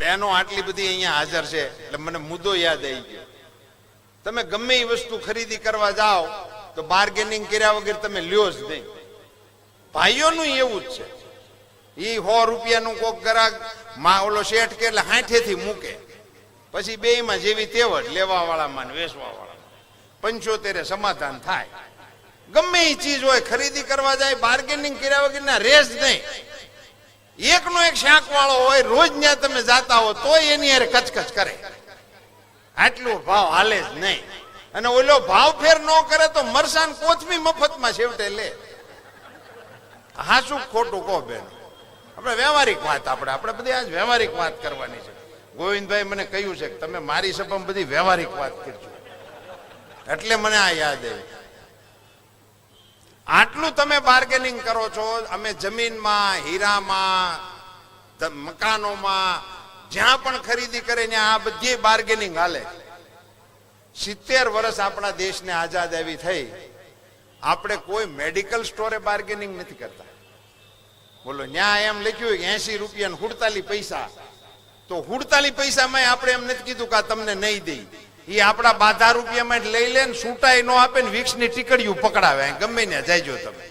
બહેનો આટલી બધી અહીંયા હાજર છે, એટલે મને મુદ્દો યાદ આવી ગયો. તમે ગમે એ વસ્તુ ખરીદી કરવા જાઓ, તો બાર્ગેનિંગ કર્યા વગર તમે લ્યો જ નહીં. ભાઈઓનું એવું જ છે. એ સો રૂપિયાનું કોક ગ્રાહકમાં ઓલો શેઠ કે એટલે હાંઠેથી મૂકે. પછી બેયમાં જેવી તેવડ લેવા વાળામાં વેચવા વાળામાં પંચોતેરે સમાધાન થાય. ગમે એ ચીજ હોય, ખરીદી કરવા જાય બાર્ગેનિંગ કર્યા વગરના રેસ નહીં. એકનો એક શાક વાળો હોય, રોજ ત્યાં તમે જાતા હો, તોય એની હારે કચકચ કરે. આટલું ભાવ હાલે જ નહીં. અને ઓલો ભાવ ફેર ન કરે તો મરસાન કોથમી મફતમાં છેવટે લે. હા શું ખોટું કહો બેન. આપણે વ્યવહારિક વાત આપણે આપણે બધી આજ વ્યવહારિક વાત કરવાની છે. ગોવિંદભાઈ મને કહ્યું છે કે તમે મારી સભામાં બધી વ્યવહારિક વાત કરજો. એટલે મને આ યાદ આવ્યું આટલું તમે બાર્ગેનિંગ કરો છો, અમે જમીનમાં, હીરામાં મકાનોમાં, જ્યાં પણ ખરીદી કરે ત્યાં આ બધી બાર્ગેનિંગ હાલે. સિત્તેર વર્ષ આપણા દેશને આઝાદ એવી થઈ. આપણે કોઈ મેડિકલ સ્ટોરે બાર્ગેનિંગ નથી કરતા. બોલો ન્યા એમ લખ્યું એસી રૂપિયા હુડતાલી પૈસા. તો હુડતાલી પૈસામાં આપણે એમ નથી કીધું કે તમને નહીં દઈ એ આપણા બાધા રૂપિયામાં લઈ લે ને છૂટાઈ ન આપે ને વિક્ષની ટીકડીયું પકડાવે. ગમે ને જાયજો તમે.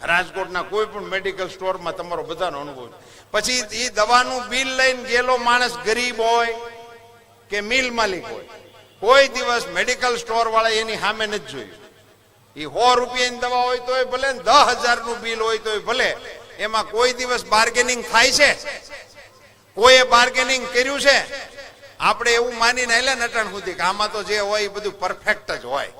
રાજકોટના કોઈ પણ મેડિકલ સ્ટોરમાં તમારો બધાનો અનુભવ પછી એ દવાનું બિલ લઈને ગયેલો માણસ ગરીબ હોય કે મિલ માલિક હોય, કોઈ દિવસ મેડિકલ સ્ટોર વાળા એની સામે નથી જોયું. એ સો રૂપિયાની દવા હોય તોય ભલે ને દસ હજારનું બિલ હોય તોય ભલે, એમાં કોઈ દિવસ બાર્ગેનિંગ થાય છે? કોઈએ બાર્ગેનિંગ કર્યું છે? આપણે એવું માનીને એટલે નટણ સુધી કે આમાં તો જે હોય એ બધું પરફેક્ટ જ હોય.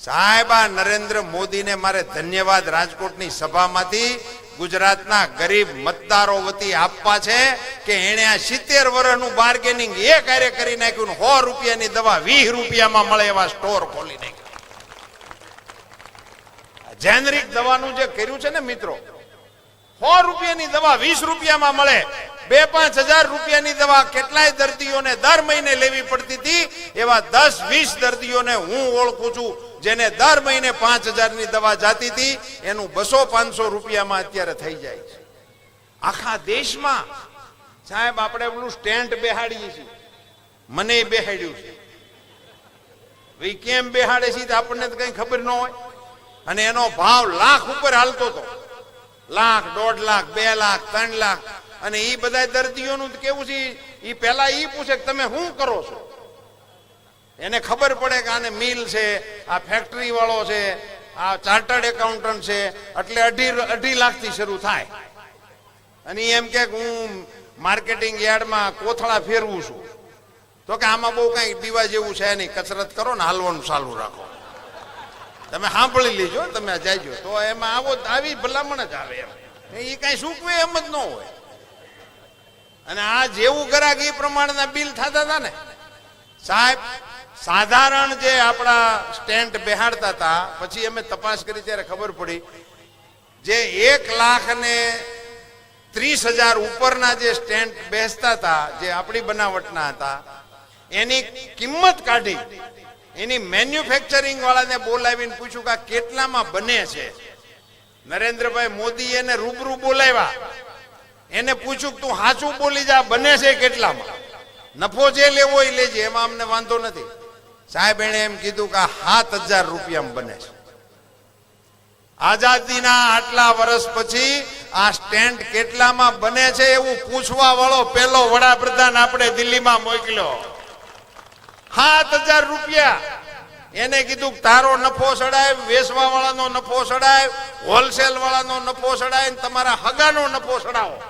સાહેબ, આ નરેન્દ્ર મોદીને મારે ધન્યવાદ રાજકોટની સભામાંથી ગુજરાતના ગરીબ મતદારો વતી આપવા છે કે એણે આ સિત્તેર વર્ષનું બાર્ગેનિંગ એ કાર્ય કરી નાખ્યું સો રૂપિયાની દવા વીસ રૂપિયામાં મળે એવા સ્ટોર ખોલી નાખ્યા. જેનરિક દવાનું જે કર્યું છે ને મિત્રો સો રૂપિયાની દવા વીસ રૂપિયામાં મળે. બે પાંચ હજાર રૂપિયાની દવા કેટલાય દર્દીઓને દર મહિને લેવી પડતી હતી. એવા દસ વીસ દર્દીઓને હું ઓળખું છું, જેને દર મહિને પાંચ હજારની દવા જાતી હતી. એનું બસો પાંચસો રૂપિયામાં અત્યારે થઈ જાય છે. આખા દેશમાં સાહેબ આપણે પેલું સ્ટેન્ડ બેહાડીએ છીએ. મને બેહાડ્યું છે. કેમ બેહાડે છે આપણને તો કઈ ખબર ન હોય. અને એનો ભાવ લાખ ઉપર હાલતો હતો લાખ, દોઢ લાખ, બે લાખ, ત્રણ લાખ. અને એ બધા દર્દીઓનું કેવું છે એ પહેલા એ પૂછે કે તમે શું કરો છો? એને ખબર પડે કે આને મિલ છે, આ ફેક્ટરી વાળો છે, આ ચાર્ટર્ડ એકાઉન્ટન્ટ છે, એટલે અઢી અઢી લાખથી શરૂ થાય. અને એમ કે હું માર્કેટિંગ યાર્ડમાં કોથળા ફેરવું છું. તો કે આમાં બહુ કઈ પીવા જેવું છે નહીં, કસરત કરો ને હાલવાનું ચાલુ રાખો. તમે સાંભળી લેજો તમે જાયજો તો એમાં આવો આવી ભલામણ જ આવે એમ. એ કઈ સૂકવે એમ જ ન હોય. અને આ જેવું ગરાક એ પ્રમાણના બિલ થતા હતા ને, સાહેબ, સાધારણ જે આપણા સ્ટેન્ટ બેહાડતા હતા, પછી અમે તપાસ કરી ત્યારે ખબર પડી, જે એક લાખ ને ત્રીસ હજાર ઉપરના જે સ્ટેન્ટ બેસતા હતા, જે આપણી બનાવટના હતા, એની કિંમત કાઢી એની મેન્યુફેક્ચરિંગ વાળાને બોલાવીને પૂછ્યું કે કેટલામાં બને છે? નરેન્દ્રભાઈ મોદી એને રૂબરૂ બોલાવ્યા. એને પૂછ્યું તું સાચું બોલી જા, બને છે કેટલામાં? નફો જે લેવો એ લેજે, એમાં અમને વાંધો નથી. સાહેબ એને એમ કીધું કે સાત હજાર રૂપિયામાં બને છે. આઝાદીના આટલા વર્ષ પછી આ સ્ટેન્ડ કેટલામાં બને છે એવું પૂછવા વાળો પેલો વડાપ્રધાન આપણે દિલ્હીમાં મોકલ્યો. સાત હજાર રૂપિયા. એને કીધું તારો નફો સડાય વેચવા વાળાનો નફો સડાય હોલસેલ વાળાનો નફો સડાય તમારા હગાનો નફો સડાવો.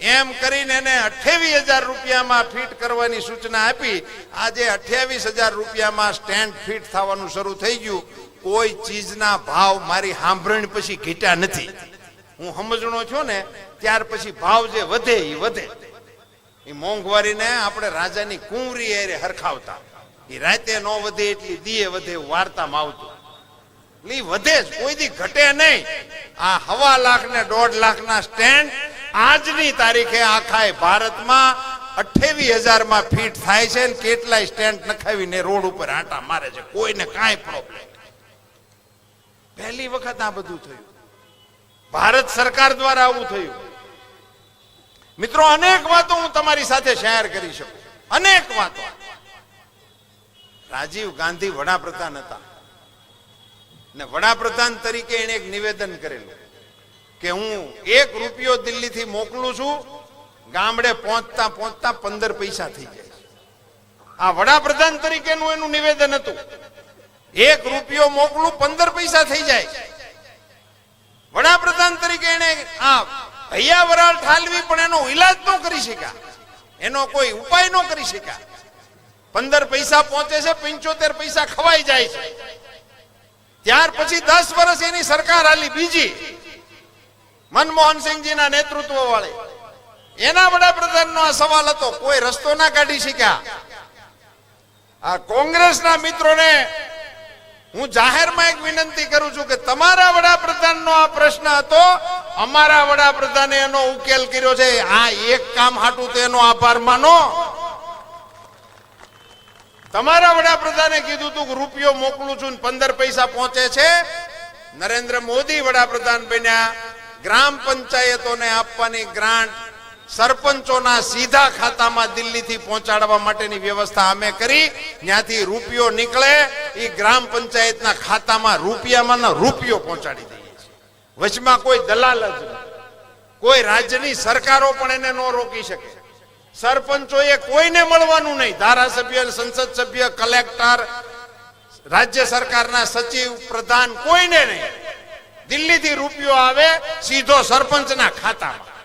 એમ કરીને એને અઠ્યાવીસ હજાર રૂપિયામાં ફિટ કરવાની સૂચના આપી. આજે અઠ્યાવીસ હજાર રૂપિયામાં સ્ટેન્ડ ફિટ થવાનું શરૂ થઈ ગયું. કોઈ ચીજના ભાવ મારી સાંભળણી પછી ઘીટા નથી. હું સમજણો છું ને? ત્યાર પછી ભાવ જે વધે એ વધે. એ મોંઘવારીને આપણે રાજાની કુંવરી એરે હરખાવતા. એ રાતે નો વધે એટલી દીએ વધે વાર્તામાં આવતું. એટલે વધે કોઈ દી ઘટે નહીં. આ હવા લાખ ને દોઢ લાખ ના સ્ટેન્ડ આજની તારીખે આખા ભારતમાં અઠ્યાવીસ હજારમાં ફીટ થાય છે ને કેટલાય સ્ટેન્ડ નખાવીને રોડ ઉપર આંટા મારે છે. કોઈને કાંઈ પ્રોબ્લેમ પહેલી વખત આ બધું થયું. ભારત સરકાર દ્વારા આવું થયું. મિત્રો, અનેક વાતો હું તમારી સાથે શેર કરી શકું અનેક વાતો. રાજીવ ગાંધી વડાપ્રધાન હતા. ને વડાપ્રધાન તરીકે એને એક નિવેદન કરેલું કે હું એક રૂપિયો દિલ્હીથી મોકલું છું, ગામડે પહોંચતા પહોંચતા પંદર પૈસા થઈ જાય આ વડાપ્રધાન તરીકેનું એનું નિવેદન હતું. એક રૂપિયો મોકલું, પંદર પૈસા થઈ જાય. વડાપ્રધાન તરીકે એને આ હૈયા વરાળ ઠાલવી પણ એનો ઈલાજ ન કરી શક્યા. એનો કોઈ ઉપાય ન કરી શક્યા. પંદર પૈસા પહોંચે છે, પંચોતેર પૈસા ખવાઈ જાય છે. ત્યાર પછી દસ વર્ષ એની સરકાર હાલી બીજી. મનમોહન સિંહજીના નેતૃત્વ વાળી એના વડાપ્રધાનનો આ સવાલ હતો, કોઈ રસ્તો ના કાઢી શક્યા. આ કોંગ્રેસના મિત્રોને હું જાહેરમાં એક વિનંતી કરું છું કે તમારા વડાપ્રધાનનો આ પ્રશ્ન હતો, અમારા વડાપ્રધાને એનો ઉકેલ કર્યો છે. આ એક કામ હાટું તો આભાર માનો. તમારા વડાપ્રધાને કીધું તું રૂપિયો મોકલું છું પંદર પૈસા પહોંચે છે. નરેન્દ્ર મોદી વડાપ્રધાન બન્યા. ગ્રામ પંચાયતોને આપવાની ગ્રાન્ટ સરપંચોના સીધા ખાતામાં દિલ્હીથી પહોંચાડવા માટેની વ્યવસ્થા અમે કરી. ત્યાંથી રૂપિયો નીકળે. એ ગ્રામ પંચાયતના ખાતામાં રૂપિયામાં રૂપિયો પહોંચાડી દઈએ વચમાં કોઈ દલાલ જ કોઈ રાજ્યની સરકારો પણ એને ન રોકી શકે. સરપંચોએ કોઈને મળવાનું નહીં. ધારાસભ્ય, સંસદ સભ્ય, કલેક્ટર, રાજ્ય સરકારના સચિવ, પ્રધાન કોઈને નહીં. દિલ્હીથી રૂપિયો આવે સીધો સરપંચના ખાતામાં.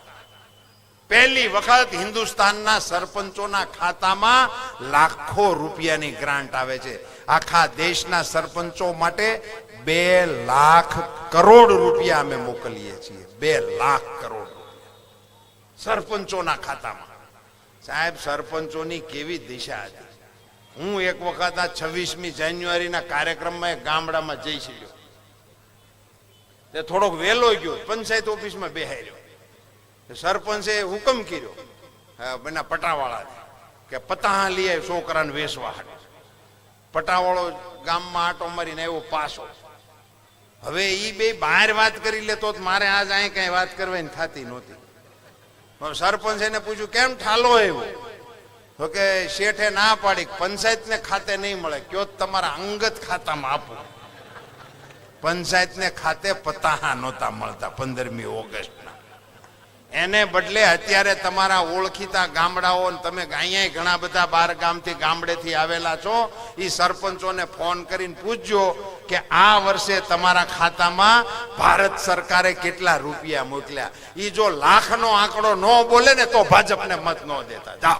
પહેલી વખત હિન્દુસ્તાનના સરપંચોના ખાતામાં લાખો રૂપિયાની ગ્રાન્ટ આવે છે. આખા દેશના સરપંચો માટે બે લાખ કરોડ રૂપિયા અમે મોકલીએ છીએ. બે લાખ કરોડ સરપંચોના ખાતામાં. સાહેબ, સરપંચોની કેવી દિશા હતી? હું એક વખત આ છવ્વીસમી જાન્યુઆરીના કાર્યક્રમમાં ગામડામાં જઈ શક્યો. તે થોડોક વહેલો ગયો. પંચાયત ઓફિસમાં બેહાઈ રહ્યો. સરપંચે હુકમ કર્યો. બના પટાવાળા કે પતાહા લઈ આવ છોકરાને વેસવા હાટે. પટાવાળો ગામમાં આટો મારીને આવ્યો પાસો હવે એ બે બહાર વાત કરી લેતો તો મારે આજ અહીં કઈ વાત કરવાની થતી નહોતી. સરપંચ એને પૂછ્યું, કેમ ઠાલો આવ્યો? તો કે, શેઠે ના પાડી, પંચાયતને ખાતે નહીં મળે. કયો તમારા અંગત ખાતામાં આપો. પંચાયતને ખાતે પતાહા નહોતા મળતા, પંદરમી ઓગસ્ટના એને બદલે અત્યારે તમારા ઓળખીતા ગામડાઓ તમે અહીંયા ઘણા બધા બાર ગામથી ગામડેથી આવેલા છો એ સરપંચોને ફોન કરીને પૂછજો કે આ વર્ષે તમારા ખાતામાં ભારત સરકારે કેટલા રૂપિયા મોકલ્યા. એ જો લાખનો આંકડો ન બોલે ને તો ભાજપને મત ન દેતા. જાઓ.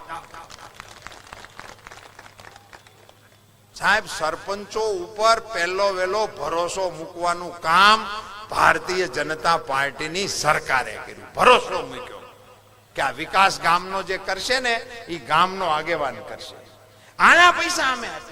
સાહેબ, સરપંચો ઉપર પહેલો વેલો ભરોસો મૂકવાનું કામ ભારતીય જનતા પાર્ટીની સરકારે કર્યું. ભરોસો મૂક્યો કે આ વિકાસ ગામનો જે કરશે ને એ ગામનો આગેવાન કરશે. આના પૈસા અમે આપીએ